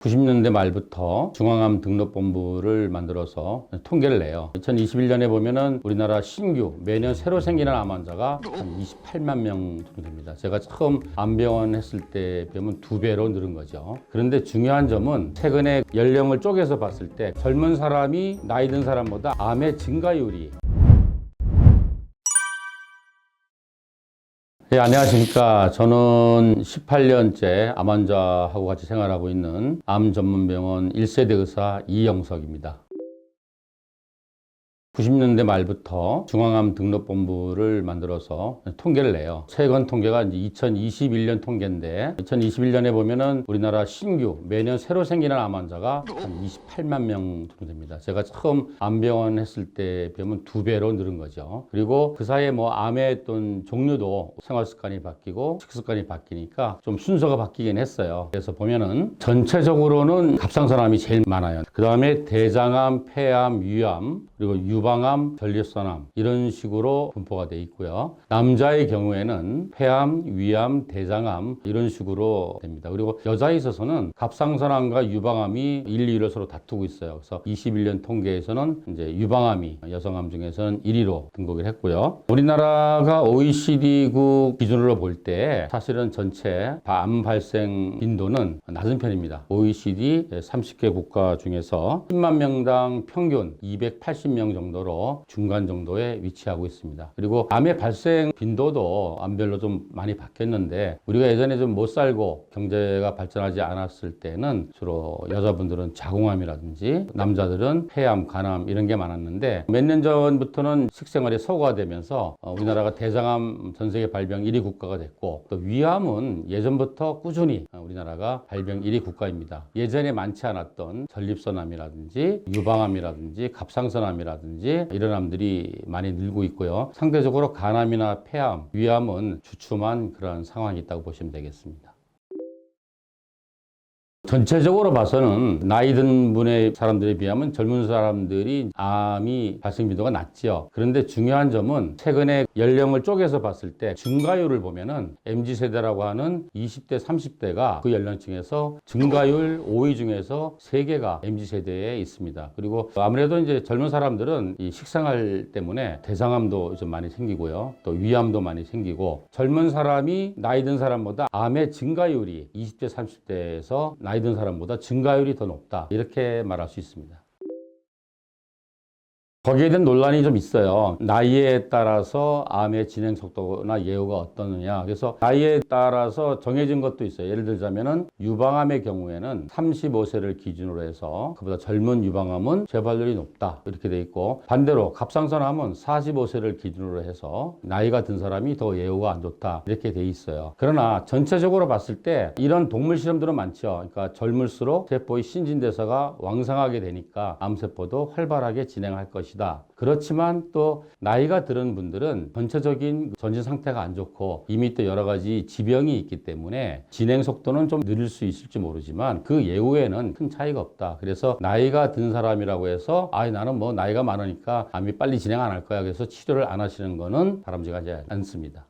90년대 말부터 중앙암 등록본부를 만들어서 통계를 내요. 2021년에 보면은 우리나라 신규 매년 새로 생기는 암 환자가 한 28만 명 정도 됩니다. 제가 처음 암병원 했을 때 비하면 두 배로 늘은 거죠. 그런데 중요한 점은 최근에 연령을 쪼개서 봤을 때 젊은 사람이 나이 든 사람보다 암의 증가율이 네, 안녕하십니까. 저는 18년째 암 환자하고 같이 생활하고 있는 암 전문병원 1세대 의사 이영석입니다. 90년대 말부터 중앙암 등록본부를 만들어서 통계를 내요. 최근 통계가 이제 2021년 통계인데 2021년에 보면은 우리나라 신규 매년 새로 생기는 암 환자가 한 28만 명 정도 됩니다. 제가 처음 암병원 했을 때 비하면 두 배로 늘은 거죠. 그리고 그 사이에 뭐 암의 어떤 종류도 생활 습관이 바뀌고 식습관이 바뀌니까 좀 순서가 바뀌긴 했어요. 그래서 보면은 전체적으로는 갑상선암이 제일 많아요. 그 다음에 대장암, 폐암, 위암, 그리고 유 방암, 전립선암 이런 식으로 분포가 돼 있고요. 남자의 경우에는 폐암, 위암, 대장암 이런 식으로 됩니다. 그리고 여자에 있어서는 갑상선암과 유방암이 1, 2위를 서로 다투고 있어요. 그래서 21년 통계에서는 이제 유방암이 여성암 중에서는 1위로 등록을 했고요. 우리나라가 OECD국 기준으로 볼 때 사실은 전체 암 발생 빈도는 낮은 편입니다. OECD 30개 국가 중에서 10만 명당 평균 280명 정도 로 중간 정도에 위치하고 있습니다. 그리고 암의 발생 빈도도 암별로 좀 많이 바뀌었는데 우리가 예전에 좀 못 살고 경제가 발전하지 않았을 때는 주로 여자분들은 자궁암이라든지 남자들은 폐암, 간암 이런 게 많았는데 몇 년 전부터는 식생활이 서구화되면서 어, 우리나라가 대장암 전 세계 발병 1위 국가가 됐고 또 위암은 예전부터 꾸준히 어, 우리나라가 발병 1위 국가입니다. 예전에 많지 않았던 전립선암이라든지 유방암이라든지 갑상선암이라든지 이런 암들이 많이 늘고 있고요. 상대적으로 간암이나 폐암, 위암은 주춤한 그런 상황이 있다고 보시면 되겠습니다. 전체적으로 봐서는 나이 든 분의 사람들에 비하면 젊은 사람들이 암이 발생 빈도가 낮지요. 그런데 중요한 점은 최근에 연령을 쪼개서 봤을 때 증가율을 보면은 MZ 세대라고 하는 20대, 30대가 그 연령층에서 증가율 5위 중에서 3개가 MZ 세대에 있습니다. 그리고 아무래도 이제 젊은 사람들은 이 식생활 때문에 대장암도 좀 많이 생기고요. 또 위암도 많이 생기고 젊은 사람이 나이 든 사람보다 암의 증가율이 20대, 30대에서 나이 든 사람보다 증가율이 더 높다. 이렇게 말할 수 있습니다. 거기에 대한 논란이 좀 있어요. 나이에 따라서 암의 진행 속도나 예후가 어떠느냐. 그래서 나이에 따라서 정해진 것도 있어요. 예를 들자면은 유방암의 경우에는 35세를 기준으로 해서 그보다 젊은 유방암은 재발률이 높다. 이렇게 돼 있고 반대로 갑상선암은 45세를 기준으로 해서 나이가 든 사람이 더 예후가 안 좋다. 이렇게 돼 있어요. 그러나 전체적으로 봤을 때 이런 동물 실험들은 많죠. 그러니까 젊을수록 세포의 신진대사가 왕성하게 되니까 암세포도 활발하게 진행할 것이 다. 그렇지만 또 나이가 들은 분들은 전체적인 전신 상태가 안 좋고 이미 또 여러 가지 지병이 있기 때문에 진행 속도는 좀 느릴 수 있을지 모르지만 그 예후에는 큰 차이가 없다. 그래서 나이가 든 사람이라고 해서 아 나는 뭐 나이가 많으니까 암이 빨리 진행 안 할 거야. 그래서 치료를 안 하시는 거는 바람직하지 않습니다.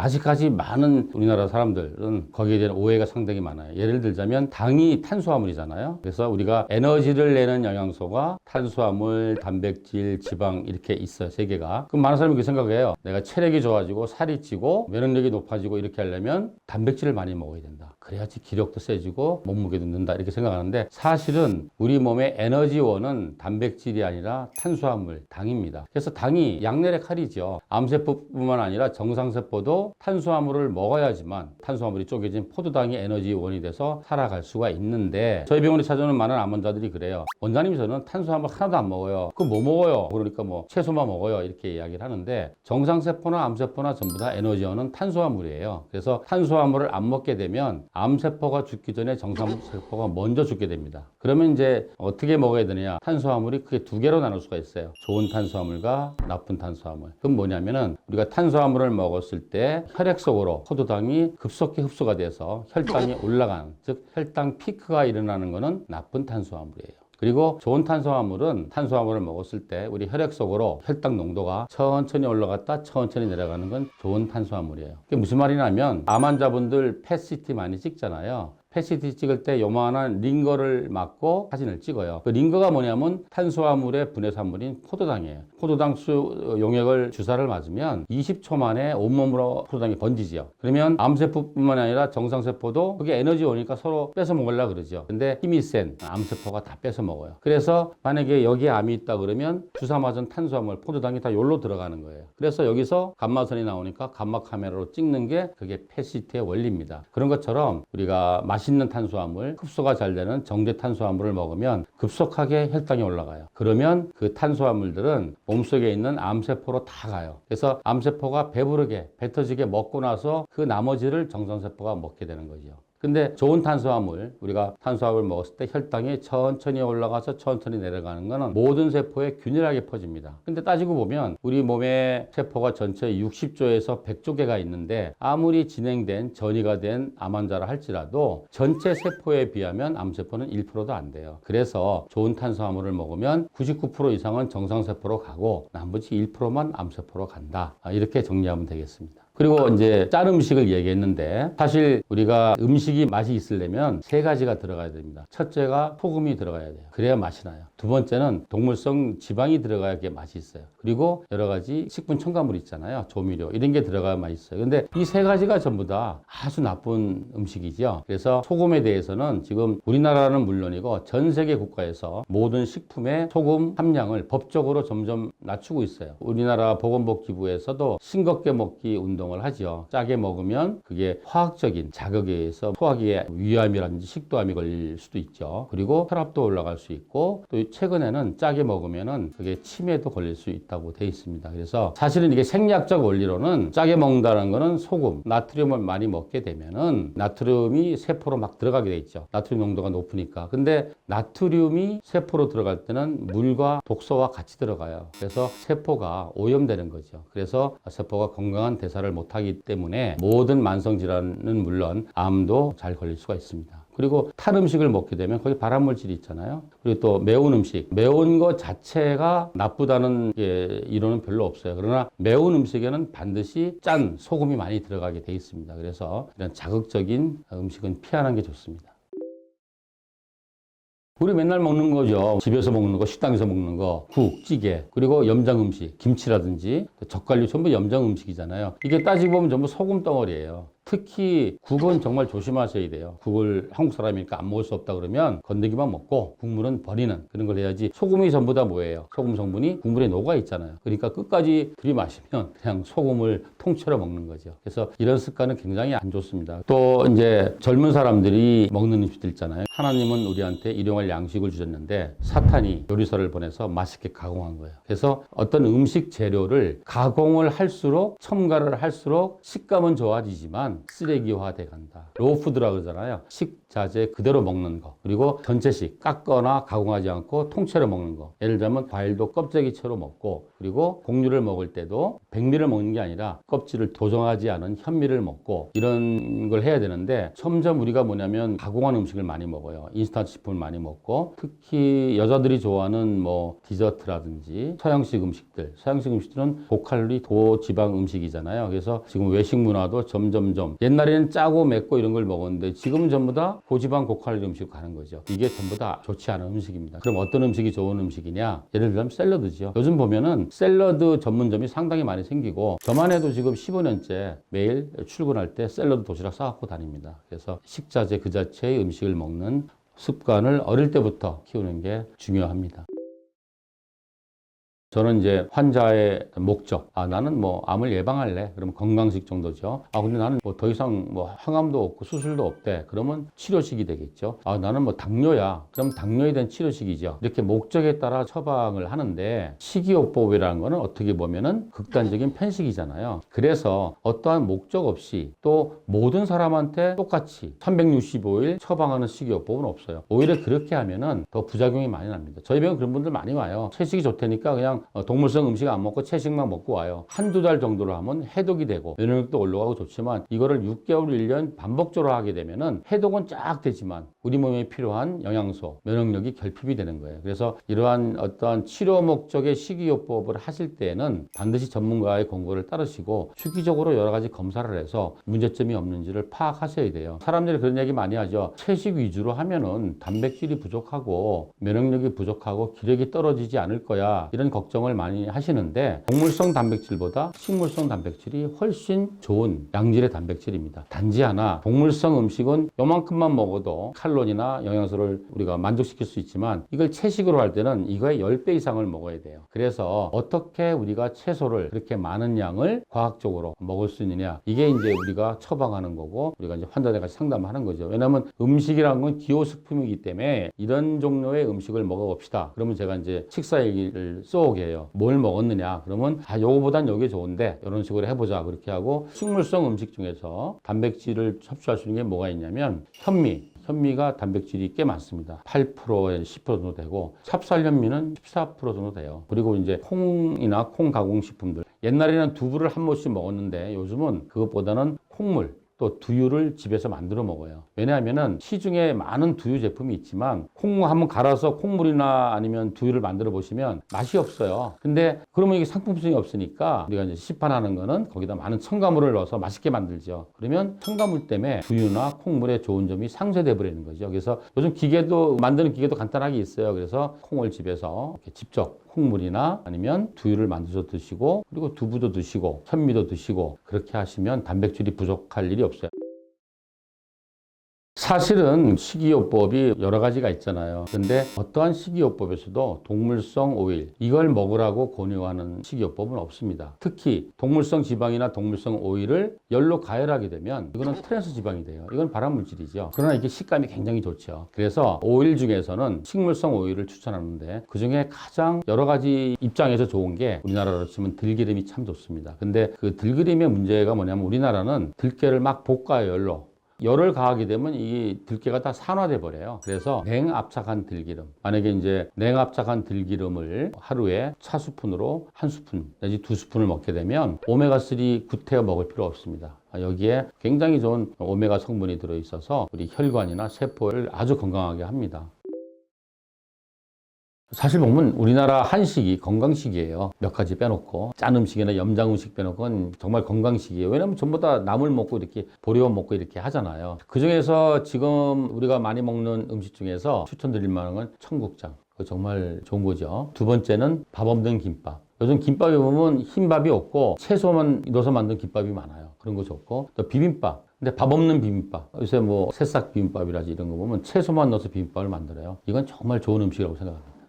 아직까지 많은 우리나라 사람들은 거기에 대한 오해가 상당히 많아요. 예를 들자면 당이 탄수화물이잖아요. 그래서 우리가 에너지를 내는 영양소가 탄수화물, 단백질, 지방 이렇게 있어요. 세 개가. 그럼 많은 사람이 그렇게 생각해요. 내가 체력이 좋아지고 살이 찌고 면역력이 높아지고 이렇게 하려면 단백질을 많이 먹어야 된다. 그래야지 기력도 세지고 몸무게도 는다 이렇게 생각하는데 사실은 우리 몸의 에너지원은 단백질이 아니라 탄수화물, 당입니다. 그래서 당이 양날의 칼이죠. 암세포뿐만 아니라 정상세포도 탄수화물을 먹어야지만 탄수화물이 쪼개진 포도당이 에너지원이 돼서 살아갈 수가 있는데 저희 병원에 찾아오는 많은 암 환자들이 그래요. 원장님 저는 탄수화물 하나도 안 먹어요. 그럼 뭐 먹어요? 그러니까 뭐 채소만 먹어요. 이렇게 이야기를 하는데 정상세포나 암세포나 전부 다 에너지원은 탄수화물이에요. 그래서 탄수화물을 안 먹게 되면 암세포가 죽기 전에 정상세포가 먼저 죽게 됩니다. 그러면 이제 어떻게 먹어야 되느냐? 탄수화물이 크게 두 개로 나눌 수가 있어요. 좋은 탄수화물과 나쁜 탄수화물. 그건 뭐냐면은 우리가 탄수화물을 먹었을 때 혈액 속으로 포도당이 급속히 흡수가 돼서 혈당이 올라가는 즉 혈당 피크가 일어나는 것은 나쁜 탄수화물이에요. 그리고 좋은 탄수화물은 탄수화물을 먹었을 때 우리 혈액 속으로 혈당 농도가 천천히 올라갔다 천천히 내려가는 건 좋은 탄수화물이에요. 그게 무슨 말이냐면 암 환자분들 펫CT 많이 찍잖아요. PET 찍을 때 요만한 링거를 맞고 사진을 찍어요. 그 링거가 뭐냐면 탄수화물의 분해산물인 포도당이에요. 포도당 수 용액을 주사를 맞으면 20초 만에 온몸으로 포도당이 번지죠. 그러면 암세포뿐만 아니라 정상세포도 그게 에너지 오니까 서로 뺏어 먹으려고 그러죠. 근데 힘이 센 암세포가 다 뺏어 먹어요. 그래서 만약에 여기에 암이 있다 그러면 주사 맞은 탄수화물, 포도당이 다 여기로 들어가는 거예요. 그래서 여기서 감마선이 나오니까 감마 카메라로 찍는 게 그게 패시트의 원리입니다. 그런 것처럼 우리가 맛 있는 탄수화물, 흡수가 잘 되는 정제 탄수화물을 먹으면 급속하게 혈당이 올라가요. 그러면 그 탄수화물들은 몸속에 있는 암세포로 다 가요. 그래서 암세포가 배부르게 뱉어지게 먹고 나서 그 나머지를 정상세포가 먹게 되는 거죠. 근데 좋은 탄수화물, 우리가 탄수화물 먹었을 때 혈당이 천천히 올라가서 천천히 내려가는 거는 모든 세포에 균일하게 퍼집니다. 근데 따지고 보면 우리 몸의 세포가 전체 60조에서 100조 개가 있는데 아무리 진행된 전이가 된 암 환자라 할지라도 전체 세포에 비하면 암세포는 1%도 안 돼요. 그래서 좋은 탄수화물을 먹으면 99% 이상은 정상세포로 가고 나머지 1%만 암세포로 간다. 아, 이렇게 정리하면 되겠습니다. 그리고 이제 짠 음식을 얘기했는데 사실 우리가 음식이 맛이 있으려면 세 가지가 들어가야 됩니다. 첫째가 소금이 들어가야 돼요. 그래야 맛이 나요. 두 번째는 동물성 지방이 들어가야 그게 맛이 있어요. 그리고 여러 가지 식품 첨가물 있잖아야 조미료 이런 게 들어가야 맛있어요. 근데 이 세 가지가 전부 다 아주 나쁜 음식이죠. 그래서 소금에 대해서는 지금 우리나라는 물론이고 전 세계 국가에서 모든 식품의 소금 함량을 법적으로 점점 낮추고 있어요. 우리나라 보건복지부에서도 싱겁게 먹기 운동을 하죠. 짜게 먹으면 그게 화학적인 자극에 의해서 소화기에 위암이라든지 식도암이 걸릴 수도 있죠. 그리고 혈압도 올라갈 수 있고 또 최근에는 짜게 먹으면은 그게 치매도 걸릴 수 있다고 돼 있습니다. 그래서 사실은 이게 생리학적 원리로는 짜게 먹는다는 거는 소금, 나트륨을 많이 먹게 되면은 나트륨이 세포로 막 들어가게 돼 있죠. 나트륨 농도가 높으니까. 근데 나트륨이 세포로 들어갈 때는 물과 독소와 같이 들어가요. 그래서 세포가 오염되는 거죠. 그래서 세포가 건강한 대사를 못하기 때문에 모든 만성 질환은 물론 암도 잘 걸릴 수가 있습니다. 그리고 탄 음식을 먹게 되면 거기 발암 물질이 있잖아요. 그리고 또 매운 음식, 매운 것 자체가 나쁘다는 게 이론은 별로 없어요. 그러나 매운 음식에는 반드시 짠 소금이 많이 들어가게 돼 있습니다. 그래서 이런 자극적인 음식은 피하는 게 좋습니다. 우리 맨날 먹는 거죠. 집에서 먹는 거, 식당에서 먹는 거, 국, 찌개, 그리고 염장 음식, 김치라든지 젓갈류 전부 염장 음식이잖아요. 이게 따지고 보면 전부 소금 덩어리예요. 특히 국은 정말 조심하셔야 돼요. 국을 한국 사람이니까 안 먹을 수 없다 그러면 건더기만 먹고 국물은 버리는 그런 걸 해야지 소금이 전부 다 뭐예요? 소금 성분이 국물에 녹아 있잖아요. 그러니까 끝까지 들이마시면 그냥 소금을 통째로 먹는 거죠. 그래서 이런 습관은 굉장히 안 좋습니다. 또 이제 젊은 사람들이 먹는 음식들 있잖아요. 하나님은 우리한테 일용할 양식을 주셨는데 사탄이 요리사를 보내서 맛있게 가공한 거예요. 그래서 어떤 음식 재료를 가공을 할수록 첨가를 할수록 식감은 좋아지지만 쓰레기화 돼 간다. 로우푸드라고 그러잖아요. 식자재 그대로 먹는 거. 그리고 전체식 깎거나 가공하지 않고 통째로 먹는 거. 예를 들면 과일도 껍데기채로 먹고 그리고 곡류를 먹을 때도 백미를 먹는 게 아니라 껍질을 도정하지 않은 현미를 먹고 이런 걸 해야 되는데 점점 우리가 뭐냐면 가공한 음식을 많이 먹어요. 인스턴트 식품을 많이 먹고 특히 여자들이 좋아하는 뭐 디저트라든지 서양식 음식들. 서양식 음식들은 고칼로리 고지방 음식이잖아요. 그래서 지금 외식 문화도 점점점 옛날에는 짜고 맵고 이런 걸 먹었는데 지금은 전부 다 고지방 고칼로리 음식 가는 거죠. 이게 전부 다 좋지 않은 음식입니다. 그럼 어떤 음식이 좋은 음식이냐? 예를 들면 샐러드죠. 요즘 보면은 샐러드 전문점이 상당히 많이 생기고 저만 해도 지금 15년째 매일 출근할 때 샐러드 도시락 싸갖고 다닙니다. 그래서 식자재 그 자체의 음식을 먹는 습관을 어릴 때부터 키우는 게 중요합니다. 저는 이제 환자의 목적, 아, 나는 뭐 암을 예방할래. 그러면 건강식 정도죠. 아, 근데 나는 뭐 더 이상 뭐 항암도 없고 수술도 없대. 그러면 치료식이 되겠죠. 아, 나는 뭐 당뇨야. 그럼 당뇨에 대한 치료식이죠. 이렇게 목적에 따라 처방을 하는데 식이요법이라는 거는 어떻게 보면은 극단적인 편식이잖아요. 그래서 어떠한 목적 없이 또 모든 사람한테 똑같이 365일 처방하는 식이요법은 없어요. 오히려 그렇게 하면은 더 부작용이 많이 납니다. 저희 병원 그런 분들 많이 와요. 채식이 좋다니까 그냥 어, 동물성 음식 안 먹고 채식만 먹고 와요. 한두 달 정도로 하면 해독이 되고 면역력도 올라가고 좋지만 이거를 6개월, 1년 반복적으로 하게 되면은 해독은 쫙 되지만 우리 몸에 필요한 영양소, 면역력이 결핍이 되는 거예요. 그래서 이러한 어떠한 치료 목적의 식이요법을 하실 때에는 반드시 전문가의 권고를 따르시고 주기적으로 여러 가지 검사를 해서 문제점이 없는지를 파악하셔야 돼요. 사람들이 그런 얘기 많이 하죠. 채식 위주로 하면은 단백질이 부족하고 면역력이 부족하고 기력이 떨어지지 않을 거야. 이런 걱정 을 많이 하시는데 동물성 단백질보다 식물성 단백질이 훨씬 좋은 양질의 단백질입니다. 단지 하나 동물성 음식은 요만큼만 먹어도 칼로리나 영양소를 우리가 만족시킬 수 있지만 이걸 채식으로 할 때는 이거의 10배 이상을 먹어야 돼요. 그래서 어떻게 우리가 채소를 그렇게 많은 양을 과학적으로 먹을 수 있느냐 이게 이제 우리가 처방하는 거고 우리가 이제 환자들 같이 상담하는 거죠. 왜냐하면 음식이라는 건 기호식품이기 때문에 이런 종류의 음식을 먹어봅시다. 그러면 제가 이제 식사 얘기를 쏘게 해요. 뭘 먹었느냐? 그러면 아 요거보단 요게 좋은데 이런 식으로 해보자 그렇게 하고 식물성 음식 중에서 단백질을 섭취할 수 있는 게 뭐가 있냐면 현미, 현미가 단백질이 꽤 많습니다. 8%에 10% 정도 되고 찹쌀 현미는 14% 정도 돼요. 그리고 이제 콩이나 콩 가공 식품들 옛날에는 두부를 한 모씩 먹었는데 요즘은 그것보다는 콩물 또 두유를 집에서 만들어 먹어요. 왜냐하면은 시중에 많은 두유 제품이 있지만 콩 한번 갈아서 콩물이나 아니면 두유를 만들어 보시면 맛이 없어요. 근데 그러면 이게 상품성이 없으니까 우리가 이제 시판하는 거는 거기다 많은 첨가물을 넣어서 맛있게 만들죠. 그러면 첨가물 때문에 두유나 콩물의 좋은 점이 상쇄돼 버리는 거죠. 그래서 요즘 기계도 만드는 기계도 간단하게 있어요. 그래서 콩을 집에서 직접 콩물이나 아니면 두유를 만들어서 드시고 그리고 두부도 드시고 현미도 드시고 그렇게 하시면 단백질이 부족할 일이 없어요. 사실은 식이요법이 여러 가지가 있잖아요. 근데 어떠한 식이요법에서도 동물성 오일, 이걸 먹으라고 권유하는 식이요법은 없습니다. 특히 동물성 지방이나 동물성 오일을 열로 가열하게 되면 이거는 트랜스 지방이 돼요. 이건 발암 물질이죠. 그러나 이게 식감이 굉장히 좋죠. 그래서 오일 중에서는 식물성 오일을 추천하는데 그 중에 가장 여러 가지 입장에서 좋은 게 우리나라로 치면 들기름이 참 좋습니다. 근데 그 들기름의 문제가 뭐냐면 우리나라는 들깨를 막 볶아요, 열로. 열을 가하게 되면 이 들깨가 다 산화돼 버려요. 그래서 냉압착한 들기름. 만약에 이제 냉압착한 들기름을 하루에 차 스푼으로 한 스푼 내지 두 스푼을 먹게 되면 오메가3 구태여 먹을 필요 없습니다. 아, 여기에 굉장히 좋은 오메가 성분이 들어 있어서 우리 혈관이나 세포를 아주 건강하게 합니다. 사실 보면 우리나라 한식이 건강식이에요. 몇 가지 빼놓고 짠 음식이나 염장 음식 빼놓고는 정말 건강식이에요. 왜냐면 전부 다 나물 먹고 이렇게 보리밥 먹고 이렇게 하잖아요. 그 중에서 지금 우리가 많이 먹는 음식 중에서 추천드릴 만한 건 청국장. 그거 정말 좋은 거죠. 두 번째는 밥 없는 김밥. 요즘 김밥에 보면 흰밥이 없고 채소만 넣어서 만든 김밥이 많아요. 그런 거 좋고 또 비빔밥. 근데 밥 없는 비빔밥. 요새 뭐 새싹 비빔밥이라지 이런 거 보면 채소만 넣어서 비빔밥을 만들어요. 이건 정말 좋은 음식이라고 생각합니다.